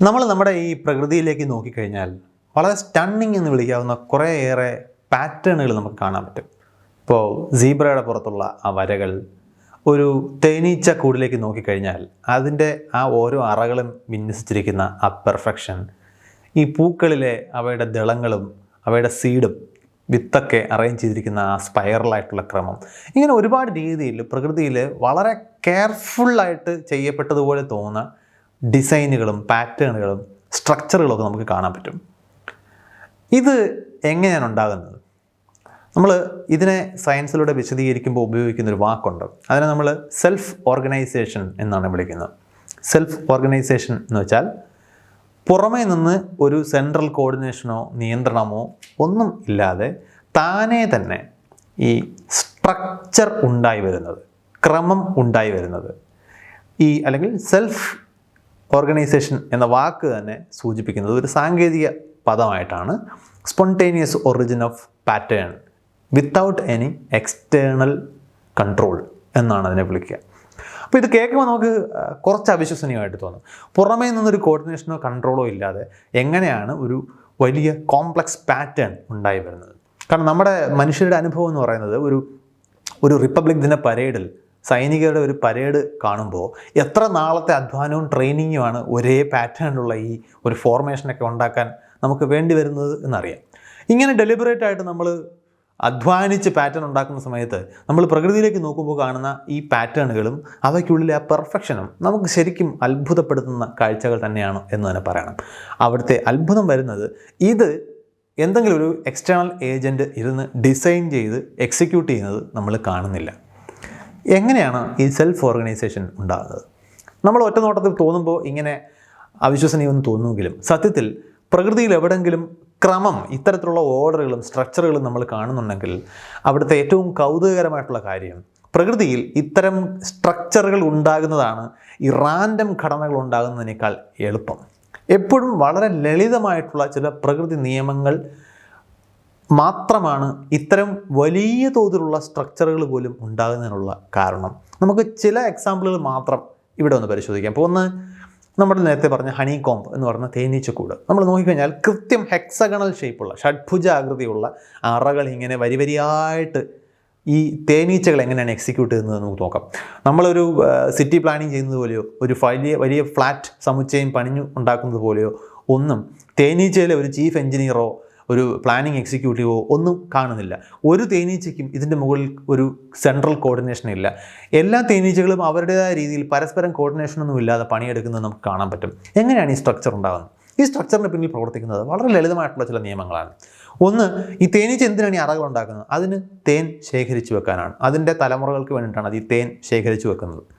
നമ്മൾ നമ്മുടെ ഈ പ്രകൃതിയിലേക്ക് നോക്കിക്കഴിഞ്ഞാൽ വളരെ സ്റ്റണ്ണിങ് എന്ന് വിളിക്കാവുന്ന കുറേയേറെ പാറ്റേണുകൾ നമുക്ക് കാണാൻ പറ്റും. ഇപ്പോൾ സീബ്രയുടെ പുറത്തുള്ള ആ വരകൾ ഒരു തേനീച്ച കൂടിലേക്ക് നോക്കിക്കഴിഞ്ഞാൽ അതിന്റെ ആ ഓരോ അറകളും വിന്യസിച്ചിരിക്കുന്ന ആ പെർഫെക്ഷൻ ഈ പൂക്കളിലെ അവയുടെ ദളങ്ങളും അവയുടെ സീഡും വിത്തൊക്കെ അറേഞ്ച് ചെയ്തിരിക്കുന്ന ആ സ്പൈറലായിട്ടുള്ള ക്രമം. ഇങ്ങനെ ഒരുപാട് രീതിയിൽ പ്രകൃതിയിൽ വളരെ കെയർഫുള്ളായിട്ട് ചെയ്യപ്പെട്ടതുപോലെ തോന്നുന്ന ഡിസൈനുകളും പാറ്റേണുകളും സ്ട്രക്ചറുകളും ഒക്കെ നമുക്ക് കാണാൻ പറ്റും. ഇത് എങ്ങനെയാണ് ഉണ്ടാകുന്നത്? നമ്മൾ ഇതിനെ സയൻസിലൂടെ വിശദീകരിക്കുമ്പോൾ ഉപയോഗിക്കുന്ന ഒരു വാക്കുണ്ട്. അതിനെ നമ്മൾ സെൽഫ് ഓർഗനൈസേഷൻ എന്നാണ് വിളിക്കുന്നത്. സെൽഫ് ഓർഗനൈസേഷൻ എന്ന് വെച്ചാൽ പുറമേ നിന്ന് ഒരു സെൻട്രൽ കോർഡിനേഷനോ നിയന്ത്രണമോ ഒന്നും ഇല്ലാതെ താനേ തന്നെ ഈ സ്ട്രക്ചർ ഉണ്ടായി വരുന്നത് ക്രമം ഉണ്ടായി വരുന്നത്. ഈ അല്ലെങ്കിൽ സെൽഫ് ഓർഗനൈസേഷൻ എന്ന വാക്ക് തന്നെ സൂചിപ്പിക്കുന്നത് ഒരു സാങ്കേതിക പദമായിട്ടാണ്. Spontaneous origin of pattern without any external control എന്നാണ് അതിനെ വിളിക്കുക. അപ്പോൾ ഇത് കേൾക്കുമ്പോൾ നമുക്ക് കുറച്ച് അവിശ്വസനീയമായിട്ട് തോന്നും. പുറമേ നിന്നൊരു കോർഡിനേഷനോ കൺട്രോളോ ഇല്ലാതെ എങ്ങനെയാണ് ഒരു വലിയ കോംപ്ലക്സ് പാറ്റേൺ ഉണ്ടായി വരുന്നത്? കാരണം നമ്മുടെ മനുഷ്യരുടെ അനുഭവം എന്ന് പറയുന്നത് ഒരു ഒരു റിപ്പബ്ലിക് ദിന പരേഡിൽ സൈനികരുടെ ഒരു പരേഡ് കാണുമ്പോൾ എത്ര നാളത്തെ അധ്വാനവും ട്രെയിനിങ്ങുമാണ് ഒരേ പാറ്റേണിലുള്ള ഈ ഒരു ഫോർമേഷനൊക്കെ ഉണ്ടാക്കാൻ നമുക്ക് വേണ്ടി വരുന്നത് എന്നറിയാം. ഇങ്ങനെ ഡെലിബറേറ്റ് ആയിട്ട് നമ്മൾ അധ്വാനിച്ച് പാറ്റേൺ ഉണ്ടാക്കുന്ന സമയത്ത് നമ്മൾ പ്രകൃതിയിലേക്ക് നോക്കുമ്പോൾ കാണുന്ന ഈ പാറ്റേണുകളും അവയ്ക്കുള്ളിലെ ആ പെർഫെക്ഷനും നമുക്ക് ശരിക്കും അത്ഭുതപ്പെടുത്തുന്ന കാഴ്ചകൾ തന്നെയാണ് എന്ന് തന്നെ പറയണം. അവിടുത്തെ അത്ഭുതം വരുന്നത് ഇത് എന്തെങ്കിലും ഒരു എക്സ്റ്റേണൽ ഏജന്റ് ഇരുന്ന് ഡിസൈൻ ചെയ്ത് എക്സിക്യൂട്ട് ചെയ്യുന്നത് നമ്മൾ കാണുന്നില്ല. എങ്ങനെയാണ് ഈ സെൽഫ് ഓർഗനൈസേഷൻ ഉണ്ടാകുന്നത്? നമ്മൾ ഒറ്റ നോട്ടത്തിൽ തോന്നുമ്പോൾ ഇങ്ങനെ അവിശ്വസനീയമെന്ന് തോന്നുമെങ്കിലും സത്യത്തിൽ പ്രകൃതിയിൽ എവിടെങ്കിലും ക്രമം ഇത്തരത്തിലുള്ള ഓർഡറുകളും സ്ട്രക്ചറുകളും നമ്മൾ കാണുന്നുണ്ടെങ്കിൽ അവിടുത്തെ ഏറ്റവും കൗതുകകരമായിട്ടുള്ള കാര്യം പ്രകൃതിയിൽ ഇത്തരം സ്ട്രക്ചറുകൾ ഉണ്ടാകുന്നതാണ് ഈ റാൻഡം ഘടനകൾ ഉണ്ടാകുന്നതിനേക്കാൾ എളുപ്പം. എപ്പോഴും വളരെ ലളിതമായിട്ടുള്ള ചില പ്രകൃതി നിയമങ്ങൾ മാത്രമാണ് ഇത്തരം വലിയ തോതിലുള്ള സ്ട്രക്ചറുകൾ പോലും ഉണ്ടാകുന്നതിനുള്ള കാരണം. നമുക്ക് ചില എക്സാമ്പിളുകൾ മാത്രം ഇവിടെ ഒന്ന് പരിശോധിക്കാം. അപ്പോൾ ഒന്ന് നമ്മുടെ നേരത്തെ പറഞ്ഞ ഹണി കോംബ് എന്ന് പറഞ്ഞ തേനീച്ചക്കൂട്. നമ്മൾ നോക്കിക്കഴിഞ്ഞാൽ കൃത്യം ഹെക്സഗണൽ ഷേപ്പുള്ള ഷഡ്ഭുജാകൃതിയുള്ള അറകൾ ഇങ്ങനെ വരി വരിയായിട്ട് ഈ തേനീച്ചകൾ എങ്ങനെയാണ് എക്സിക്യൂട്ട് ചെയ്യുന്നത് നമുക്ക് നോക്കാം. നമ്മളൊരു സിറ്റി പ്ലാനിങ് ചെയ്യുന്നത് പോലെയോ ഒരു വലിയ വലിയ ഫ്ലാറ്റ് സമുച്ചയം പണിഞ്ഞു ഉണ്ടാക്കുന്നത് പോലെയോ ഒന്നും തേനീച്ചയിലെ ഒരു ചീഫ് എഞ്ചിനീയറോ ഒരു പ്ലാനിങ് എക്സിക്യൂട്ടീവോ ഒന്നും കാണുന്നില്ല. ഒരു തേനീച്ചയ്ക്കും ഇതിന്റെ മുകളിൽ ഒരു സെൻട്രൽ കോർഡിനേഷൻ ഇല്ല. എല്ലാ തേനീച്ചകളും അവരുടേതായ രീതിയിൽ പരസ്പരം കോർഡിനേഷനൊന്നും ഇല്ലാതെ പണിയെടുക്കുന്നത് നമുക്ക് കാണാൻ പറ്റും. എങ്ങനെയാണ് ഈ സ്ട്രക്ചർ ഉണ്ടാകുന്നത്? ഈ സ്ട്രക്ചറിന്റെ പിന്നിൽ പ്രവർത്തിക്കുന്നത് വളരെ ലളിതമായിട്ടുള്ള ചില നിയമങ്ങളാണ്. ഒന്ന് ഈ തേനീച്ച എന്തിനാണ് ഈ അറകൾ ഉണ്ടാക്കുന്നത്? അതിന് തേൻ ശേഖരിച്ചു വെക്കാനാണ്. അതിന്റെ തലമുറകൾക്ക് വേണ്ടിയിട്ടാണ് അത് ഈ തേൻ ശേഖരിച്ചു വെക്കുന്നത്.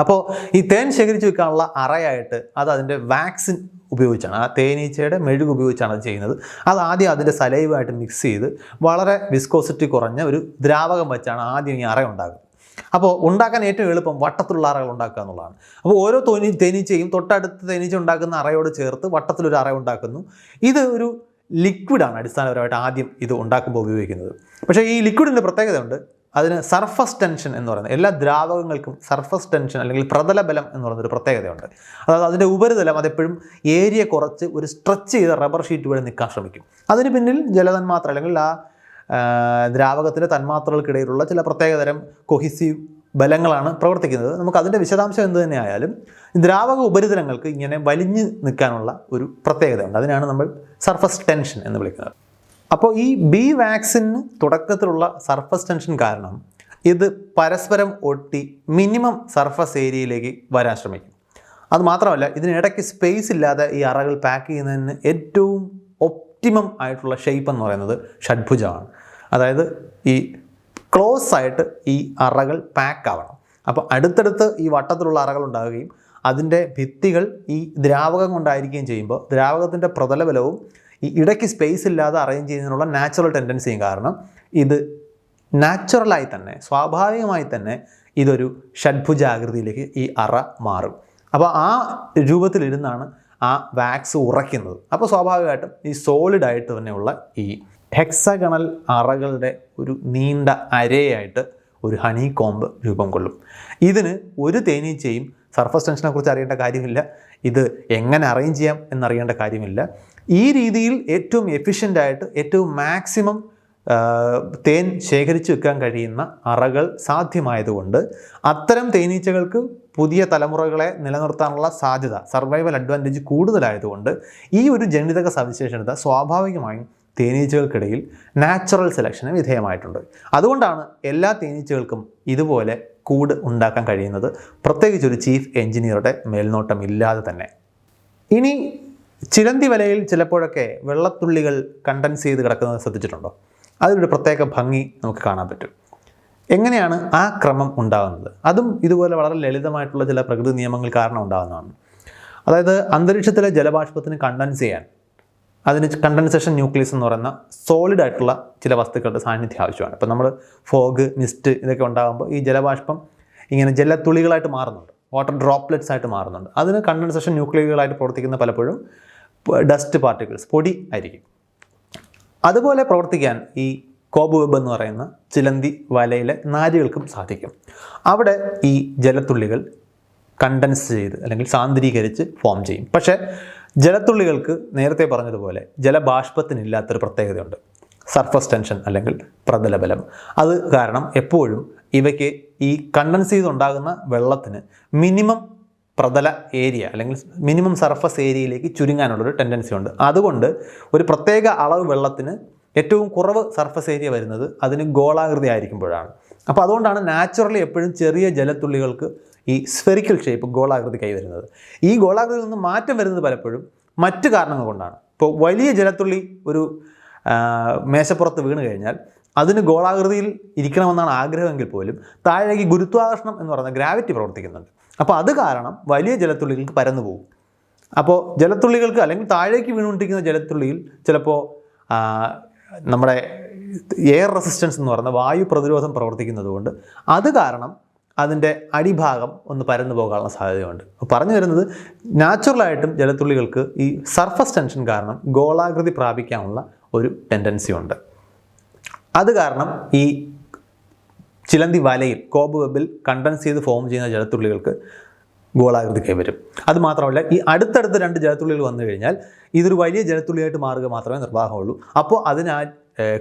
അപ്പോൾ ഈ തേൻ ശേഖരിച്ച് വെക്കാനുള്ള അറയായിട്ട് അത് അതിന്റെ വാക്സിൻ ഉപയോഗിച്ചാണ്. ആ തേനീച്ചയുടെ മെഴുക് ഉപയോഗിച്ചാണ് അത് ചെയ്യുന്നത്. അത് ആദ്യം അതിന്റെ സലൈവായിട്ട് മിക്സ് ചെയ്ത് വളരെ വിസ്കോസിറ്റി കുറഞ്ഞ ഒരു ദ്രാവകം വെച്ചാണ് ആദ്യം ഈ അറ ഉണ്ടാകുന്നത് അപ്പോൾ ഉണ്ടാക്കാൻ ഏറ്റവും എളുപ്പം വട്ടത്തിലുള്ള അറകൾ ഉണ്ടാക്കുക എന്നുള്ളതാണ്. അപ്പോൾ ഓരോ തോനി തേനീച്ചയും തൊട്ടടുത്ത് തേനീച്ച ഉണ്ടാക്കുന്ന അറയോട് ചേർത്ത് വട്ടത്തിലൊരു അറ ഉണ്ടാക്കുന്നു. ഇത് ഒരു ലിക്വിഡാണ് അടിസ്ഥാനപരമായിട്ട് ആദ്യം ഇത് ഉണ്ടാക്കുമ്പോൾ ഉപയോഗിക്കുന്നത്. പക്ഷേ ഈ ലിക്വിഡിന്റെ പ്രത്യേകതയുണ്ട്. അതിന് സർഫസ് ടെൻഷൻ എന്ന് പറയുന്നത് എല്ലാ ദ്രാവകങ്ങൾക്കും സർഫസ് ടെൻഷൻ അല്ലെങ്കിൽ പ്രതല ബലം എന്ന് പറയുന്നൊരു പ്രത്യേകതയുണ്ട്. അതായത് അതിന്റെ ഉപരിതലം അതെപ്പോഴും ഏരിയ കുറച്ച് ഒരു സ്ട്രെച്ച് ചെയ്ത റബ്ബർ ഷീറ്റ് വഴി നിൽക്കാൻ ശ്രമിക്കും. അതിന് പിന്നിൽ ജലതന്മാത്ര അല്ലെങ്കിൽ ആ ദ്രാവകത്തിന്റെ തന്മാത്രകൾക്കിടയിലുള്ള ചില പ്രത്യേകതരം കൊഹിസീവ് ബലങ്ങളാണ് പ്രവർത്തിക്കുന്നത്. നമുക്ക് അതിന്റെ വിശദാംശം എന്ത് തന്നെയായാലും ദ്രാവക ഉപരിതലങ്ങൾക്ക് ഇങ്ങനെ വലിഞ്ഞു നിൽക്കാനുള്ള ഒരു പ്രത്യേകതയുണ്ട്. അതിനാണ് നമ്മൾ സർഫസ് ടെൻഷൻ എന്ന് വിളിക്കുന്നത്. അപ്പോൾ ഈ ബി വാക്സിന് തുടക്കത്തിലുള്ള സർഫസ് ടെൻഷൻ കാരണം ഇത് പരസ്പരം ഒട്ടി മിനിമം സർഫസ് ഏരിയയിലേക്ക് വരാൻ ശ്രമിക്കും. അതുമാത്രമല്ല ഇതിനിടയ്ക്ക് സ്പേസ് ഇല്ലാതെ ഈ അറകൾ പാക്ക് ചെയ്യുന്നതിന് ഏറ്റവും ഒപ്റ്റിമം ആയിട്ടുള്ള ഷേപ്പ് എന്ന് പറയുന്നത് ഷഡ്ഭുജമാണ്. അതായത് ഈ ക്ലോസ് ആയിട്ട് ഈ അറകൾ പാക്ക് ആവണം. അപ്പോൾ അടുത്തടുത്ത് ഈ വട്ടത്തിലുള്ള അറകൾ ഉണ്ടാവുകയും അതിന്റെ ഭിത്തികൾ ഈ ദ്രാവകം കൊണ്ടായിരിക്കുകയും ചെയ്യുമ്പോൾ ദ്രാവകത്തിന്റെ പ്രതലബലവും ഈ ഇടയ്ക്ക് സ്പേസ് ഇല്ലാതെ അറേഞ്ച് ചെയ്യുന്നതിനുള്ള നാച്ചുറൽ ടെൻഡൻസിയും കാരണം ഇത് നാച്ചുറലായി തന്നെ സ്വാഭാവികമായി തന്നെ ഇതൊരു ഷഡ്ഭുജാകൃതിയിലേക്ക് ഈ അറ മാറും. അപ്പോൾ ആ രൂപത്തിലിരുന്നാണ് ആ വാക്സ് ഉറയ്ക്കുന്നത്. അപ്പോൾ സ്വാഭാവികമായിട്ടും ഈ സോളിഡായിട്ട് തന്നെയുള്ള ഈ ഹെക്സഗണൽ അറകളുടെ ഒരു നീണ്ട അരയായിട്ട് ഒരു ഹണി കോമ്പ് രൂപം കൊള്ളും. ഇതിന് ഒരു തേനീച്ചയും സർഫസ് ടെൻഷനെ കുറിച്ച് അറിയേണ്ട കാര്യമില്ല. ഇത് എങ്ങനെ അറേഞ്ച് ചെയ്യാം എന്നറിയേണ്ട കാര്യമില്ല. ഈ രീതിയിൽ ഏറ്റവും എഫിഷ്യന്റ് ആയിട്ട് ഏറ്റവും മാക്സിമം തേൻ ശേഖരിച്ചു വെക്കാൻ കഴിയുന്ന അറകൾ സാധ്യമായതുകൊണ്ട് അത്തരം തേനീച്ചകൾക്ക് പുതിയ തലമുറകളെ നിലനിർത്താനുള്ള സാധ്യത സർവൈവൽ അഡ്വാന്റേജ് കൂടുതലായതുകൊണ്ട് ഈ ഒരു ജനിതക സവിശേഷത സ്വാഭാവികമായും തേനീച്ചകൾക്കിടയിൽ നാച്ചുറൽ സെലക്ഷന് വിധേയമായിട്ടുണ്ട്. അതുകൊണ്ടാണ് എല്ലാ തേനീച്ചകൾക്കും ഇതുപോലെ കൂട് ഉണ്ടാക്കാൻ കഴിയുന്നത്. പ്രത്യേകിച്ച് ഒരു ചീഫ് എഞ്ചിനീയറുടെ മേൽനോട്ടം ഇല്ലാതെ തന്നെ. ഇനി ചിലന്തി വലയിൽ ചിലപ്പോഴൊക്കെ വെള്ളത്തുള്ളികൾ കണ്ടൻസ് ചെയ്ത് കിടക്കുന്നത് ശ്രദ്ധിച്ചിട്ടുണ്ടോ? അതിനൊരു പ്രത്യേക ഭംഗി നമുക്ക് കാണാൻ പറ്റും. എങ്ങനെയാണ് ആ ക്രമം ഉണ്ടാകുന്നത്? അതും ഇതുപോലെ വളരെ ലളിതമായിട്ടുള്ള ചില പ്രകൃതി നിയമങ്ങൾ കാരണം ഉണ്ടാകുന്നതാണ്. അതായത് അന്തരീക്ഷത്തിലെ ജലബാഷ്പത്തിന് കണ്ടൻസ് ചെയ്യാൻ അതിന് കണ്ടൻസേഷൻ ന്യൂക്ലിയസ് എന്ന് പറയുന്ന സോളിഡ് ആയിട്ടുള്ള ചില വസ്തുക്കളുടെ സാന്നിധ്യം ആവശ്യമാണ്. ഇപ്പം നമ്മൾ ഫോഗ് മിസ്റ്റ് ഇതൊക്കെ ഉണ്ടാകുമ്പോൾ ഈ ജലബാഷ്പം ഇങ്ങനെ ജലത്തുള്ളികളായിട്ട് മാറുന്നുണ്ട്. വാട്ടർ ഡ്രോപ്ലെറ്റ്സ് ആയിട്ട് മാറുന്നുണ്ട്. അതിന് കണ്ടൻസേഷൻ ന്യൂക്ലിയറുകളായിട്ട് പ്രവർത്തിക്കുന്ന പലപ്പോഴും ഡസ്റ്റ് പാർട്ടിക്കിൾസ് പൊടി ആയിരിക്കും. അതുപോലെ പ്രവർത്തിക്കാൻ ഈ കോബ് വെബ് എന്ന് പറയുന്ന ചിലന്തി വലയിലെ നാരുകൾക്കും സാധിക്കും. അവിടെ ഈ ജലത്തുള്ളികൾ കണ്ടൻസ് ചെയ്ത് അല്ലെങ്കിൽ സാന്ദ്രീകരിച്ച് ഫോം ചെയ്യും. പക്ഷേ ജലത്തുള്ളികൾക്ക് നേരത്തെ പറഞ്ഞതുപോലെ ജലബാഷ്പത്തിനില്ലാത്തൊരു പ്രത്യേകതയുണ്ട്. സർഫസ് ടെൻഷൻ അല്ലെങ്കിൽ പ്രതലബലം. അത് കാരണം എപ്പോഴും ഇവയ്ക്ക് ഈ കണ്ടൻസ് ചെയ്തുണ്ടാകുന്ന വെള്ളത്തിന് മിനിമം പ്രതല ഏരിയ അല്ലെങ്കിൽ മിനിമം സർഫസ് ഏരിയയിലേക്ക് ചുരുങ്ങാനുള്ളൊരു ടെൻഡൻസി ഉണ്ട്. അതുകൊണ്ട് ഒരു പ്രത്യേക അളവ് വെള്ളത്തിന് ഏറ്റവും കുറവ് സർഫസ് ഏരിയ വരുന്നത് അതിന് ഗോളാകൃതി ആയിരിക്കുമ്പോഴാണ്. അപ്പോൾ അതുകൊണ്ടാണ് നാച്ചുറലി എപ്പോഴും ചെറിയ ജലത്തുള്ളികൾക്ക് ഈ സ്ഫെറിക്കൽ ഷേപ്പ് ഗോളാകൃതി കൈവരുന്നത് ഈ ഗോളാകൃതിയിൽ നിന്ന് മാറ്റം വരുന്നത് പലപ്പോഴും മറ്റ് കാരണങ്ങൾ കൊണ്ടാണ്. ഇപ്പോൾ വലിയ ജലത്തുള്ളി ഒരു മേശപ്പുറത്ത് വീണ് കഴിഞ്ഞാൽ അതിന് ഗോളാകൃതിയിൽ ഇരിക്കണമെന്നാണ് ആഗ്രഹമെങ്കിൽ പോലും താഴേക്ക് ഗുരുത്വാകർഷണം എന്ന് പറയുന്ന ഗ്രാവിറ്റി പ്രവർത്തിക്കുന്നുണ്ട്. അപ്പോൾ അത് കാരണം വലിയ ജലത്തുള്ളികൾക്ക് പരന്നു പോകും. അപ്പോൾ ജലത്തുള്ളികൾക്ക് അല്ലെങ്കിൽ താഴേക്ക് വീണുകൊണ്ടിരിക്കുന്ന ജലത്തുള്ളിയിൽ ചിലപ്പോൾ നമ്മുടെ എയർ റെസിസ്റ്റൻസ് എന്ന് പറയുന്ന വായു പ്രതിരോധം പ്രവർത്തിക്കുന്നതുകൊണ്ട് അത് കാരണം അതിന്റെ അടിഭാഗം ഒന്ന് പരന്നു പോകാനുള്ള സാധ്യതയുണ്ട്. പറഞ്ഞു വരുന്നത് നാച്ചുറലായിട്ടും ജലത്തുള്ളികൾക്ക് ഈ സർഫസ് ടെൻഷൻ കാരണം ഗോളാകൃതി പ്രാപിക്കാനുള്ള ഒരു ടെൻഡൻസി ഉണ്ട്. അത് കാരണം ഈ ചിലന്തി വലയിൽ കോബ് വെബിൽ കണ്ടൻസ് ചെയ്ത് ഫോം ചെയ്യുന്ന ജലത്തുള്ളികൾക്ക് ഗോളാകൃതി കൈവരും. അത് മാത്രമല്ല ഈ അടുത്തടുത്ത രണ്ട് ജലത്തുള്ളികൾ വന്നു കഴിഞ്ഞാൽ ഇതൊരു വലിയ ജലത്തുള്ളിയായിട്ട് മാറുക മാത്രമേ നിർവാഹമുള്ളൂ. അപ്പോൾ അതിന് ആ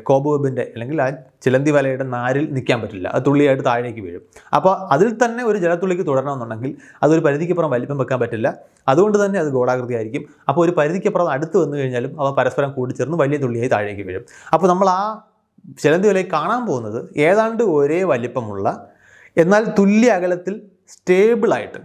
കോബ് വെബിന്റെ അല്ലെങ്കിൽ ആ ചിലന്തി വലയുടെ നാരിൽ നിൽക്കാൻ പറ്റില്ല. അത് തുള്ളിയായിട്ട് താഴേക്ക് വീഴും. അപ്പോൾ അതിൽ തന്നെ ഒരു ജലത്തുള്ളിക്ക് തുടരണമെന്നുണ്ടെങ്കിൽ അതൊരു പരിധിക്കപ്പുറം വലിപ്പം വെക്കാൻ പറ്റില്ല. അതുകൊണ്ട് തന്നെ അത് ഗോളാകൃതി ആയിരിക്കും. അപ്പോൾ ഒരു പരിധിക്കപ്പുറം അടുത്ത് വന്നു കഴിഞ്ഞാലും അവ പരസ്പരം കൂടിച്ചേർന്ന് വലിയ തുള്ളിയായി താഴേക്ക് വീഴും. അപ്പോൾ നമ്മൾ ആ ചിലന്തി വലയിൽ കാണാൻ പോകുന്നത് ഏതാണ്ട് ഒരേ വലിപ്പമുള്ള എന്നാൽ തുല്യ അകലത്തിൽ സ്റ്റേബിളായിട്ട്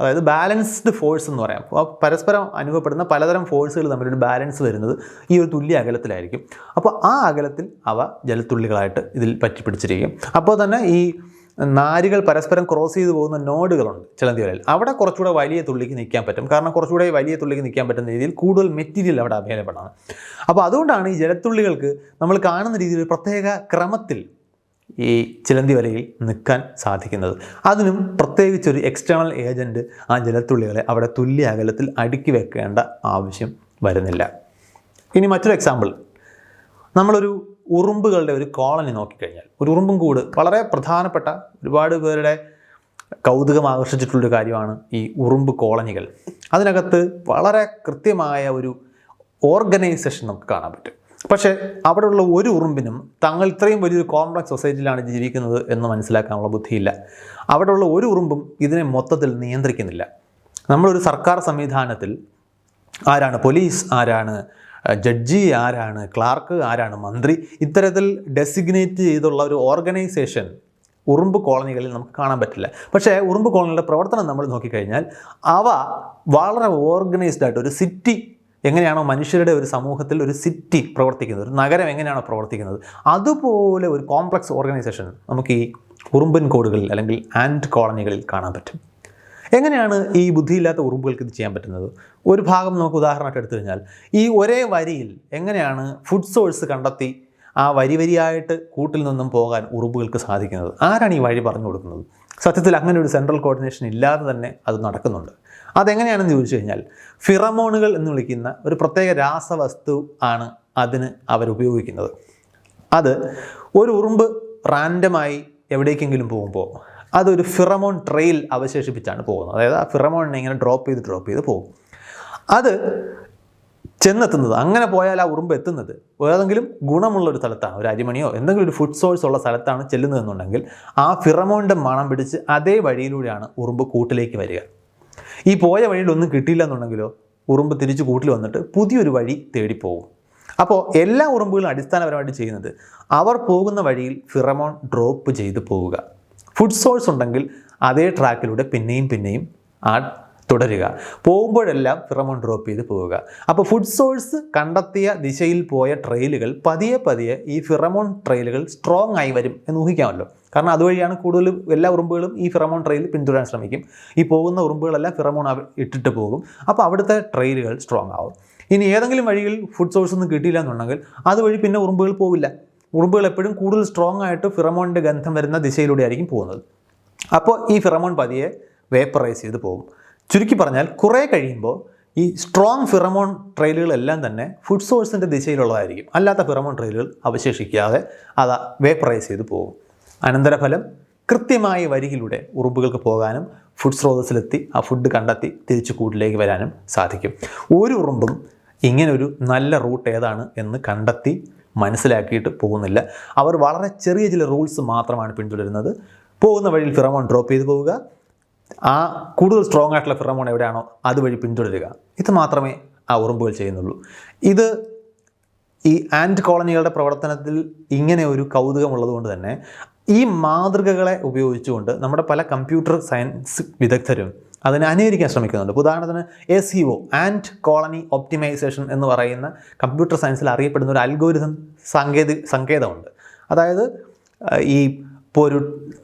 അതായത് ബാലൻസ്ഡ് ഫോഴ്സ് എന്ന് പറയാം. അപ്പോൾ പരസ്പരം അനുഭവപ്പെടുന്ന പലതരം ഫോഴ്സുകൾ തമ്മിലൊരു ബാലൻസ് വരുന്നത് ഈ ഒരു തുല്യ അകലത്തിലായിരിക്കും. അപ്പോൾ ആ അകലത്തിൽ അവ ജലത്തുള്ളികളായിട്ട് ഇതിൽ പറ്റിപ്പിടിച്ചിരിക്കും. അപ്പോൾ തന്നെ ഈ നാരുകൾ പരസ്പരം ക്രോസ് ചെയ്ത് പോകുന്ന നോഡുകളുണ്ട് ചിലന്തിവലയിൽ അവിടെ കുറച്ചുകൂടെ വലിയ തുള്ളിക്ക് നിൽക്കാൻ പറ്റും. കാരണം കുറച്ചുകൂടെ വലിയ തുള്ളിക്ക് നിൽക്കാൻ പറ്റുന്ന രീതിയിൽ കൂടുതൽ മെറ്റീരിയൽ അവിടെ അവൈലബിൾ ആണ്. അപ്പോൾ അതുകൊണ്ടാണ് ഈ ജലത്തുള്ളികൾക്ക് നമ്മൾ കാണുന്ന രീതിയിൽ പ്രത്യേക ക്രമത്തിൽ ഈ ചിലന്തി വലയിൽ നിൽക്കാൻ സാധിക്കുന്നത്. അതിനും പ്രത്യേകിച്ചൊരു എക്സ്റ്റേണൽ ഏജന്റ് ആ ജലത്തുള്ളികളെ അവിടെ തുല്യ അകലത്തിൽ അടുക്കി വെക്കേണ്ട ആവശ്യം വരുന്നില്ല. ഇനി മറ്റൊരു എക്സാമ്പിൾ നമ്മളൊരു ഉറുമ്പുകളുടെ ഒരു കോളനി നോക്കിക്കഴിഞ്ഞാൽ ഒരു ഉറുമ്പും കൂട് വളരെ പ്രധാനപ്പെട്ട ഒരുപാട് പേരുടെ കൗതുകം ആകർഷിച്ചിട്ടുള്ളൊരു കാര്യമാണ് ഈ ഉറുമ്പ് കോളനികൾ. അതിനകത്ത് വളരെ കൃത്യമായ ഒരു ഓർഗനൈസേഷൻ നമുക്ക് കാണാൻ പറ്റും. പക്ഷേ അവിടെയുള്ള ഒരു ഉറുമ്പിനും തങ്ങൾ ഇത്രയും വലിയൊരു കോംപ്ലക്സ് സൊസൈറ്റിയിലാണ് ജീവിക്കുന്നത് എന്ന് മനസ്സിലാക്കാനുള്ള ബുദ്ധിയില്ല. അവിടെയുള്ള ഒരു ഉറുമ്പും ഇതിനെ മൊത്തത്തിൽ നിയന്ത്രിക്കുന്നില്ല. നമ്മളൊരു സർക്കാർ സംവിധാനത്തിൽ ആരാണ്? പോലീസ് ആരാണ്? ജഡ്ജി ആരാണ് ക്ലാർക്ക് ആരാണ് മന്ത്രി ഇത്തരത്തിൽ ഡെസിഗ്നേറ്റ് ചെയ്തുള്ള ഒരു ഓർഗനൈസേഷൻ ഉറുമ്പ് കോളനികളിൽ നമുക്ക് കാണാൻ പറ്റില്ല. പക്ഷേ ഉറുമ്പ് കോളനികളുടെ പ്രവർത്തനം നമ്മൾ നോക്കിക്കഴിഞ്ഞാൽ അവ വളരെ ഓർഗനൈസ്ഡ് ആയിട്ട് ഒരു സിറ്റി എങ്ങനെയാണോ മനുഷ്യരുടെ ഒരു സമൂഹത്തിൽ ഒരു സിറ്റി പ്രവർത്തിക്കുന്നത് ഒരു നഗരം എങ്ങനെയാണോ പ്രവർത്തിക്കുന്നത് അതുപോലെ ഒരു കോംപ്ലക്സ് ഓർഗനൈസേഷൻ നമുക്ക് ഈ ഉറുമ്പൻ കോടുകളിൽ അല്ലെങ്കിൽ ആൻഡ് കോളനികളിൽ കാണാൻ പറ്റും. എങ്ങനെയാണ് ഈ ബുദ്ധിയില്ലാത്ത ഉറുമ്പുകൾക്ക് ഇത് ചെയ്യാൻ പറ്റുന്നത്? ഒരു ഭാഗം നമുക്ക് ഉദാഹരണമായിട്ട് എടുത്തു കഴിഞ്ഞാൽ ഈ ഒരേ വരിയിൽ എങ്ങനെയാണ് ഫുഡ് സോഴ്സ് കണ്ടെത്തി ആ വരി വരിയായിട്ട് കൂട്ടിൽ നിന്നും പോകാൻ ഉറുമ്പുകൾക്ക് സാധിക്കുന്നത്? ആരാണ് ഈ വഴി പറഞ്ഞു കൊടുക്കുന്നത്? സത്യത്തിൽ അങ്ങനെ ഒരു സെൻട്രൽ കോർഡിനേഷൻ ഇല്ലാതെ തന്നെ അത് നടക്കുന്നുണ്ട്. അതെങ്ങനെയാണെന്ന് ചോദിച്ചു കഴിഞ്ഞാൽ ഫിറമോണുകൾ എന്ന് വിളിക്കുന്ന ഒരു പ്രത്യേക രാസവസ്തു ആണ് അതിന് അവരുപയോഗിക്കുന്നത് അത് ഒരു ഉറുമ്പ് റാൻഡമായി എവിടേക്കെങ്കിലും പോകുമ്പോൾ അതൊരു ഫിറമോൺ ട്രെയിൽ അവശേഷിപ്പിച്ചാണ് പോകുന്നത്. അതായത് ആ ഫിറമോണിനെ ഇങ്ങനെ ഡ്രോപ്പ് ചെയ്ത് ഡ്രോപ്പ് ചെയ്ത് പോകും. അത് ചെന്നെത്തുന്നത് അങ്ങനെ പോയാൽ ആ ഉറുമ്പ് എത്തുന്നത് ഏതെങ്കിലും ഗുണമുള്ള ഒരു സ്ഥലത്താണ്. ഒരു അരിമണിയോ എന്തെങ്കിലും ഒരു ഫുഡ് സോഴ്സ് ഉള്ള സ്ഥലത്താണ് ചെല്ലുന്നതെന്നുണ്ടെങ്കിൽ ആ ഫിറമോണിന്റെ മണം പിടിച്ച് അതേ വഴിയിലൂടെയാണ് ഉറുമ്പ് കൂട്ടിലേക്ക് വരിക. ഈ പോയ വഴിയിൽ ഒന്നും കിട്ടിയില്ല എന്നുണ്ടെങ്കിലോ ഉറുമ്പ് തിരിച്ച് കൂട്ടിൽ വന്നിട്ട് പുതിയൊരു വഴി തേടിപ്പോകും. അപ്പോൾ എല്ലാ ഉറുമ്പുകളും അടിസ്ഥാനപരമായിട്ട് ചെയ്യുന്നത് അവർ പോകുന്ന വഴിയിൽ ഫിറമോൺ ഡ്രോപ്പ് ചെയ്ത് പോവുക. ഫുഡ് സോഴ്സ് ഉണ്ടെങ്കിൽ അതേ ട്രാക്കിലൂടെ പിന്നെയും പിന്നെയും ആ തുടരുക. പോകുമ്പോഴെല്ലാം ഫിറമോൺ ഡ്രോപ്പ് ചെയ്ത് പോവുക. അപ്പോൾ ഫുഡ് സോഴ്സ് കണ്ടെത്തിയ ദിശയിൽ പോയ ട്രെയിലുകൾ പതിയെ പതിയെ ഈ ഫിറമോൺ ട്രെയിലുകൾ സ്ട്രോങ് ആയി വരും എന്ന് ഊഹിക്കാമല്ലോ. കാരണം അതുവഴിയാണ് കൂടുതൽ എല്ലാ ഉറുമ്പുകളും ഈ ഫിറമോൺ ട്രെയിൽ പിന്തുടരാൻ ശ്രമിക്കും. ഈ പോകുന്ന ഉറുമ്പുകളെല്ലാം ഫിറമോൺ ഇട്ടിട്ട് പോകും. അപ്പോൾ അവിടുത്തെ ട്രെയിലുകൾ സ്ട്രോങ് ആവും. ഇനി ഏതെങ്കിലും വഴിയിൽ ഫുഡ് സോഴ്സ് ഒന്നും കിട്ടിയില്ല എന്നുണ്ടെങ്കിൽ അതുവഴി പിന്നെ ഉറുമ്പുകൾ പോവില്ല. ഉറുമ്പുകൾ എപ്പോഴും കൂടുതൽ സ്ട്രോങ് ആയിട്ട് ഫിറമോണിന്റെ ഗന്ധം വരുന്ന ദിശയിലൂടെ ആയിരിക്കും പോകുന്നത്. അപ്പോൾ ഈ ഫിറമോൺ പതിയെ വേപ്പറൈസ് ചെയ്ത് പോകും. ചുരുക്കി പറഞ്ഞാൽ കുറേ കഴിയുമ്പോൾ ഈ സ്ട്രോങ് ഫിറമോൺ ട്രെയിലുകളെല്ലാം തന്നെ ഫുഡ് സോഴ്സിന്റെ ദിശയിലുള്ളതായിരിക്കും. അല്ലാത്ത ഫിറമോൺ ട്രെയിലുകൾ അവശേഷിക്കാതെ അത് വേപ്പറൈസ് ചെയ്ത് പോകും. അനന്തരഫലം കൃത്യമായ വരികിലൂടെ ഉറുമ്പുകൾക്ക് പോകാനും ഫുഡ് സ്രോതസ്സിലെത്തി ആ ഫുഡ് കണ്ടെത്തി തിരിച്ചു കൂട്ടിലേക്ക് വരാനും സാധിക്കും. ഒരു ഉറുമ്പും ഇങ്ങനൊരു നല്ല റൂട്ട് ഏതാണ് എന്ന് കണ്ടെത്തി മനസ്സിലാക്കിയിട്ട് പോകുന്നില്ല. അവർ വളരെ ചെറിയ ചില റൂൾസ് മാത്രമാണ് പിന്തുടരുന്നത്. പോകുന്ന വഴിയിൽ ഫിറമോൺ ഡ്രോപ്പ് ചെയ്തു പോവുക. ആ കൂടുതൽ സ്ട്രോങ് ആയിട്ടുള്ള ഫിറമോൺ എവിടെയാണോ അതുവഴി പിന്തുടരുക. ഇത് മാത്രമേ ആ ഉറുമ്പുകൾ ചെയ്യുന്നുള്ളൂ. ഇത് ഈ ആൻഡ് കോളനികളുടെ പ്രവർത്തനത്തിൽ ഇങ്ങനെ ഒരു കൗതുകമുള്ളത് കൊണ്ട് തന്നെ ഈ മാതൃകകളെ ഉപയോഗിച്ചുകൊണ്ട് നമ്മുടെ പല കമ്പ്യൂട്ടർ സയൻസ് വിദഗ്ധരും അതിനെ അനുകരിക്കാൻ ശ്രമിക്കുന്നുണ്ട്. ഉദാഹരണത്തിന് A C O ant colony optimisation എന്ന് പറയുന്ന കമ്പ്യൂട്ടർ സയൻസിൽ അറിയപ്പെടുന്ന ഒരു അൽഗോരിതം സങ്കേതി സങ്കേതമുണ്ട്. അതായത് ഈ ഇപ്പോൾ ഒരു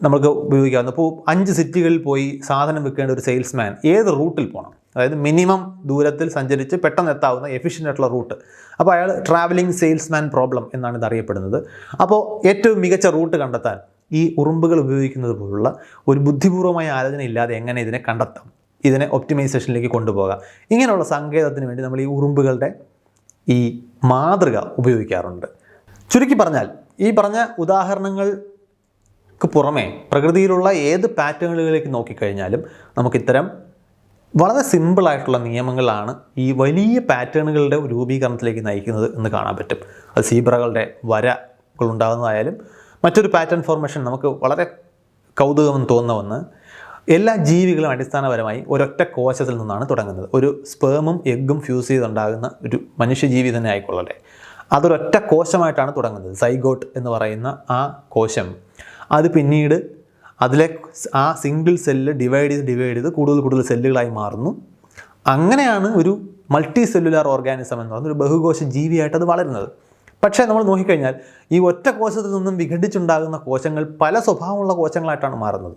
നമുക്ക് ഉപയോഗിക്കാവുന്ന ഇപ്പോൾ അഞ്ച് സിറ്റികളിൽ പോയി സാധനം വിൽക്കേണ്ട ഒരു സെയിൽസ്മാൻ ഏത് റൂട്ടിൽ പോകണം അതായത് മിനിമം ദൂരത്തിൽ സഞ്ചരിച്ച് പെട്ടെന്ന് എത്താവുന്ന എഫിഷ്യന്റ് ആയിട്ടുള്ള റൂട്ട് അപ്പോൾ അയാൾ ട്രാവലിംഗ് സെയിൽസ്മാൻ പ്രോബ്ലം എന്നാണ് ഇത് അറിയപ്പെടുന്നത്. അപ്പോൾ ഏറ്റവും മികച്ച റൂട്ട് കണ്ടെത്താൻ ഈ ഉറുമ്പുകൾ ഉപയോഗിക്കുന്നത് പോലുള്ള ഒരു ബുദ്ധിപൂർവമായ ആലോചന ഇല്ലാതെ എങ്ങനെ ഇതിനെ കണ്ടെത്താം? ഇതിനെ ഒപ്റ്റിമൈസേഷനിലേക്ക് കൊണ്ടുപോകാം? ഇങ്ങനെയുള്ള സങ്കേതത്തിന് വേണ്ടി നമ്മൾ ഈ ഉറുമ്പുകളുടെ ഈ മാതൃക ഉപയോഗിക്കാറുണ്ട്. ചുരുക്കി പറഞ്ഞാൽ ഈ പറഞ്ഞ ഉദാഹരണങ്ങൾക്ക് പുറമേ പ്രകൃതിയിലുള്ള ഏത് പാറ്റേണുകളിലേക്ക് നോക്കിക്കഴിഞ്ഞാലും നമുക്കിത്തരം വളരെ സിമ്പിളായിട്ടുള്ള നിയമങ്ങളാണ് ഈ വലിയ പാറ്റേണുകളുടെ രൂപീകരണത്തിലേക്ക് നയിക്കുന്നത് എന്ന് കാണാൻ പറ്റും. അത് സീബ്രകളുടെ വരകൾ ഉണ്ടാകുന്നതായാലും മറ്റൊരു പാറ്റേൺ ഫോർമേഷൻ നമുക്ക് വളരെ കൗതുകം തോന്നുന്ന ഒന്ന് എല്ലാ ജീവികളും അടിസ്ഥാനപരമായി ഒരൊറ്റ കോശത്തിൽ നിന്നാണ് തുടങ്ങുന്നത്. ഒരു സ്പേമും എഗ്ഗും ഫ്യൂസ് ചെയ്തുണ്ടാകുന്ന ഒരു മനുഷ്യജീവി തന്നെ ആയിക്കൊള്ളട്ടെ. അതൊരൊറ്റ കോശമായിട്ടാണ് തുടങ്ങുന്നത്. സൈഗോട്ട് എന്ന് പറയുന്ന ആ കോശം. അത് പിന്നീട് അതിലെ ആ സിംഗിൾ സെല്ല് ഡിവൈഡ് ചെയ്ത് ഡിവൈഡ് ചെയ്ത് കൂടുതൽ കൂടുതൽ സെല്ലുകളായി മാറുന്നു. അങ്ങനെയാണ് ഒരു മൾട്ടി സെല്ലുലാർ ഓർഗാനിസം എന്ന് പറയുന്ന ഒരു ബഹുകോശ ജീവിയായിട്ട് അത് വളരുന്നത്. പക്ഷേ നമ്മൾ നോക്കിക്കഴിഞ്ഞാൽ ഈ ഒറ്റ കോശത്തിൽ നിന്നും വിഘടിച്ചുണ്ടാകുന്ന കോശങ്ങൾ പല സ്വഭാവമുള്ള കോശങ്ങളായിട്ടാണ് മാറുന്നത്.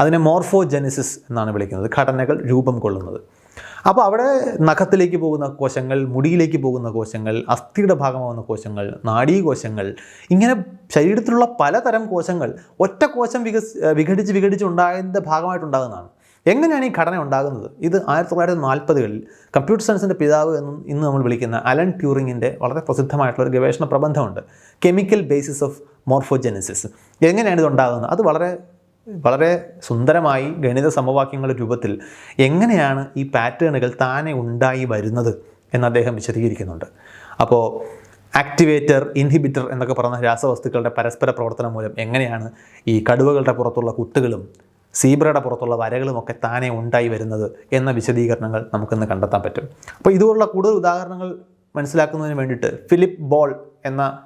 അതിനെ മോർഫോജെനിസിസ് എന്നാണ് വിളിക്കുന്നത്. ഘടനകൾ രൂപം കൊള്ളുന്നത്. അപ്പോൾ അവിടെ നഖത്തിലേക്ക് പോകുന്ന കോശങ്ങൾ മുടിയിലേക്ക് പോകുന്ന കോശങ്ങൾ അസ്ഥിയുടെ ഭാഗമാകുന്ന കോശങ്ങൾ നാഡീകോശങ്ങൾ ഇങ്ങനെ ശരീരത്തിലുള്ള പലതരം കോശങ്ങൾ ഒറ്റ കോശം വികസ് വിഘടിച്ച് വിഘടിച്ച് ഉണ്ടായതിന്റെ ഭാഗമായിട്ടുണ്ടാകുന്നതാണ്. എങ്ങനെയാണ് ഈ ഘടന ഉണ്ടാകുന്നത്? ഇത് ആയിരത്തി തൊള്ളായിരത്തി നാൽപ്പതുകളിൽ കമ്പ്യൂട്ടർ സയൻസിന്റെ പിതാവ് എന്നും ഇന്ന് നമ്മൾ വിളിക്കുന്ന അലൻ ട്യൂറിങ്ങിന്റെ വളരെ പ്രസിദ്ധമായിട്ടുള്ള ഒരു ഗവേഷണ പ്രബന്ധമുണ്ട്. Chemical basis of morphogenesis. എങ്ങനെയാണ് ഇത് ഉണ്ടാകുന്നത്? അത് വളരെ വളരെ സുന്ദരമായി ഗണിത സമവാക്യങ്ങളുടെ രൂപത്തിൽ എങ്ങനെയാണ് ഈ പാറ്റേണുകൾ താനെ ഉണ്ടായി വരുന്നത് എന്ന് അദ്ദേഹം വിശദീകരിക്കുന്നുണ്ട്. അപ്പോൾ ആക്ടിവേറ്റർ ഇൻഹിബിറ്റർ എന്നൊക്കെ പറയുന്ന രാസവസ്തുക്കളുടെ പരസ്പര പ്രവർത്തനം മൂലം എങ്ങനെയാണ് ഈ കടുവകളുടെ പുറത്തുള്ള കുത്തുകളും സീബ്രയുടെ പുറത്തുള്ള വരകളുമൊക്കെ താനെ ഉണ്ടായി വരുന്നത് എന്ന വിശദീകരണങ്ങൾ നമുക്കിന്ന് കണ്ടെത്താൻ പറ്റും. അപ്പോൾ ഇതുപോലുള്ള കൂടുതൽ ഉദാഹരണങ്ങൾ മനസ്സിലാക്കുന്നതിന് വേണ്ടിയിട്ട് ഫിലിപ്പ് ബോൾ എന്ന